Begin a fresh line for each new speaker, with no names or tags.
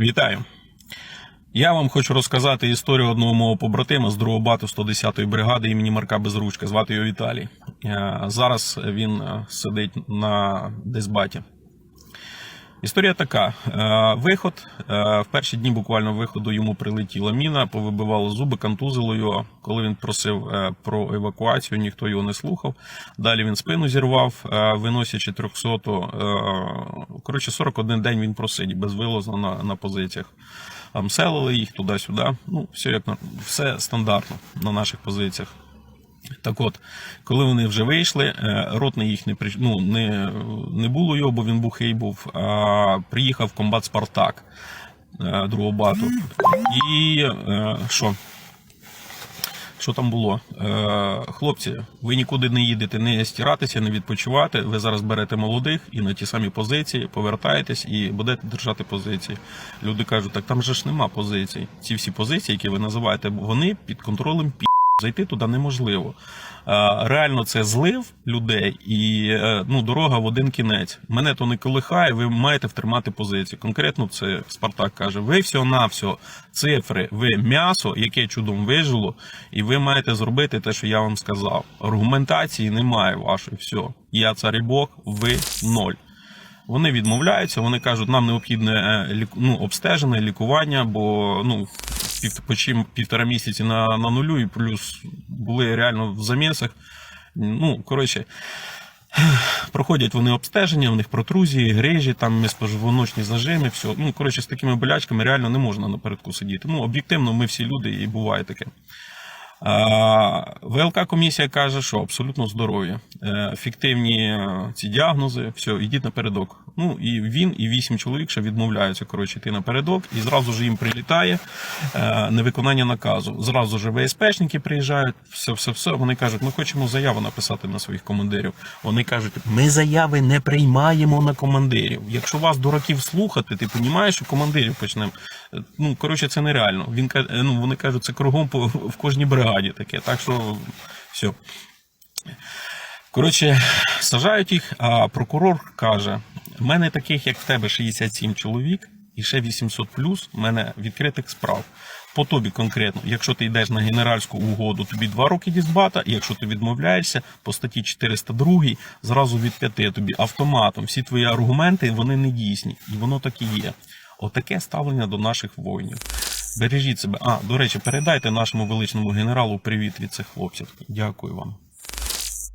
Вітаю! Я вам хочу розказати історію одного мого побратима з 2 бату 110-ї бригади імені Марка Безручка. Звати його Віталій. Е, Зараз він е, сидить на десбаті. Історія така: Е, виход е, в перші дні буквально виходу йому прилетіла міна, повибивало зуби, контузило його. Коли він просив е, про евакуацію, ніхто його не слухав. Далі він спину зірвав, виносячи 300. е, Коротше, 41 день він просидів безвилозно на, на позиціях. Селили їх туди-сюди. Ну, все як все стандартно на наших позиціях. Так от, коли вони вже вийшли, е, ротний їх не ну, не, не було його, бо він бухий був. А приїхав комбат Спартак е, другого бату. І е, що? Що там було? Хлопці, ви нікуди не їдете не стиратися, не відпочивати. Ви зараз берете молодих і на ті самі позиції повертаєтесь і будете держати позиції. Люди кажуть, так там же ж нема позицій. Ці всі позиції, які ви називаєте, вони під контролем пі. Зайти туди неможливо. Е, Реально це злив людей і е, ну, дорога в один кінець. Мене то не колихає, ви маєте втримати позицію. Конкретно це Спартак каже: ви всього на все цифри, ви м'ясо, яке чудом вижило, і ви маєте зробити те, що я вам сказав. Аргументації немає вашої. Все. Я цар і Бог, ви ноль. Вони відмовляються, вони кажуть, нам необхідне е, ну, обстеження, лікування, бо ну, пів, почим півтора місяці на, на нулю, і плюс були реально в замісах. Ну, коротше, проходять вони обстеження, у них протрузії, грижі, там міжпозвоночні зажими, все. Ну, коротше, з такими болячками реально не можна напередку сидіти. Ну, об'єктивно, ми всі люди і буває таке. ВЛК комісія каже, що абсолютно здорові. Е, Фіктивні е, ці діагнози, все, йдіть напередок. Ну і він, і вісім чоловік ще відмовляються коротше, йти напередок, і зразу ж їм прилітає е, невиконання наказу. Зразу ж ВСПшники приїжджають, все, все, все. Вони кажуть, ми хочемо заяву написати на своїх командирів. Вони кажуть, ми заяви не приймаємо на командирів. Якщо вас дураків слухати, ти розумієш, що командирів почнемо. Ну коротше, це нереально. Він е, ну, вони кажуть, це кругом в кожній бригаді таке. Так що все. Коротше, сажають їх, а прокурор каже: в мене таких, як в тебе, 67 чоловік, і ще 800 плюс в мене відкритих справ. По тобі конкретно, якщо ти йдеш на генеральську угоду, тобі 2 роки дізбата, і якщо ти відмовляєшся по статті 402, зразу від 5 тобі автоматом. Всі твої аргументи вони не дійсні, і воно так і є. Отаке ставлення до наших воїнів. Бережіть себе. А, до речі, передайте нашому величному генералу привіт від цих хлопців. Дякую вам.